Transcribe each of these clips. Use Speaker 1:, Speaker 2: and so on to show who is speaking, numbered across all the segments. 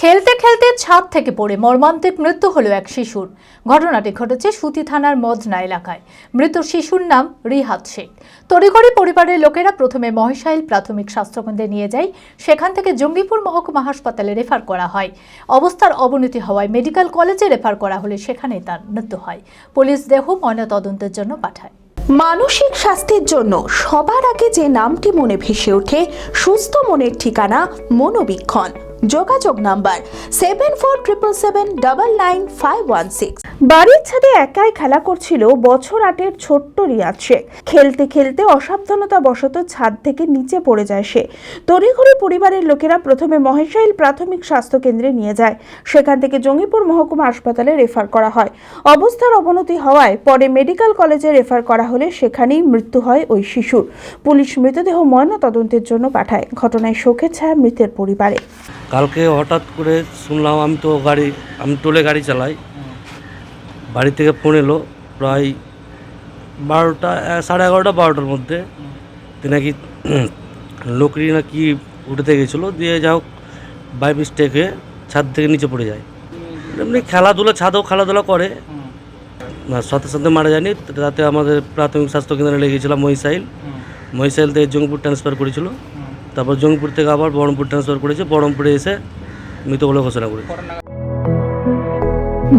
Speaker 1: খেলতে খেলতে ছাদ থেকে পড়ে মর্মান্তিক মৃত্যু হলো এক শিশুর। ঘটনাটি ঘটেছে সুতি থানার মদনা এলাকায়। মৃত শিশুর নাম রিহাত শেখ। তড়িঘড়ি পরিবারের লোকেরা প্রথমে মহেশাইল প্রাথমিক স্বাস্থ্যকেন্দ্রে নিয়ে যায়। সেখান থেকে জঙ্গিপুর মহকুমা হাসপাতালে রেফার করা হয়। অবস্থার অবনতি হওয়ায় মেডিকেল কলেজে রেফার করা হলে সেখানেই তার মৃত্যু হয়। পুলিশ দেহ ময়নাতদন্তের জন্য পাঠায়।
Speaker 2: মানসিক স্বাস্থ্যের জন্য সবার আগে যে নামটি মনে ভেসে ওঠে, সুস্থ মনের ঠিকানা মনোবীক্ষণ। যোগাযোগ number seven four triple seven double nine five one six বাড়ির ছাদে একাই খেলা করছিল বছর আটের ছোট্ট রিয়াজ শেখ। খেলতে খেলতে অসাবধানতা বশত ছাদ থেকে নিচে পড়ে যায় সে। তড়িঘড়ি পরিবারের লোকেরা প্রথমে মহেশাইল প্রাথমিক স্বাস্থ্য কেন্দ্রে নিয়ে যায়। সেখান থেকে জঙ্গিপুর মহকুমা হাসপাতালে রেফার করা হয়। অবস্থার অবনতি হওয়ায় পরে মেডিকেল কলেজে রেফার করা হলে সেখানেই মৃত্যু হয় ওই শিশুর। পুলিশ মৃতদেহ ময়না তদন্তের জন্য পাঠায়। ঘটনায় শোকের ছায়া মৃতের পরিবারে।
Speaker 3: কালকে হঠাৎ করে শুনলাম আমি তো গাড়ি আমি টোলে গাড়ি চালাই। বাড়ি থেকে ফোন এলো প্রায় বারোটা সাড়ে এগারোটা বারোটার মধ্যে। নাকি লোকরি না কি উঠতে গেছিল দিয়ে যা হোক বাই মিস্টেকে ছাদ থেকে নিচে পড়ে যায়। এমনি খেলাধুলা ছাদেও খেলাধুলা করে। না সাথে সাথে মারা যায়নি তাতে আমাদের প্রাথমিক স্বাস্থ্য কেন্দ্রে লেগেছিলাম মহিসাইল মহিসাইল থেকে জঙ্গিপুর ট্রান্সফার করেছিল। তারপর জঙ্গিপুর থেকে আবার বহরমপুর ট্রান্সফার করেছে। বহরমপুরে এসে মৃত বলে ঘোষণা করেছে।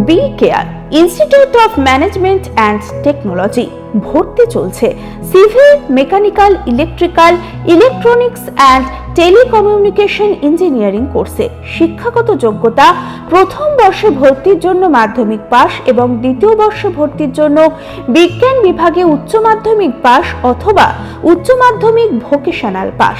Speaker 2: B care institute of management and technology ভর্তি চলছে। Civil mechanical electrical electronics and telecommunication engineering কোর্সে শিক্ষাগত যোগ্যতা, প্রথম বর্ষে ভর্তির জন্য মাধ্যমিক পাস এবং দ্বিতীয় বর্ষে ভর্তির জন্য বিজ্ঞান বিভাগে উচ্চ মাধ্যমিক পাস অথবা উচ্চ মাধ্যমিক ভোকেশনাল পাস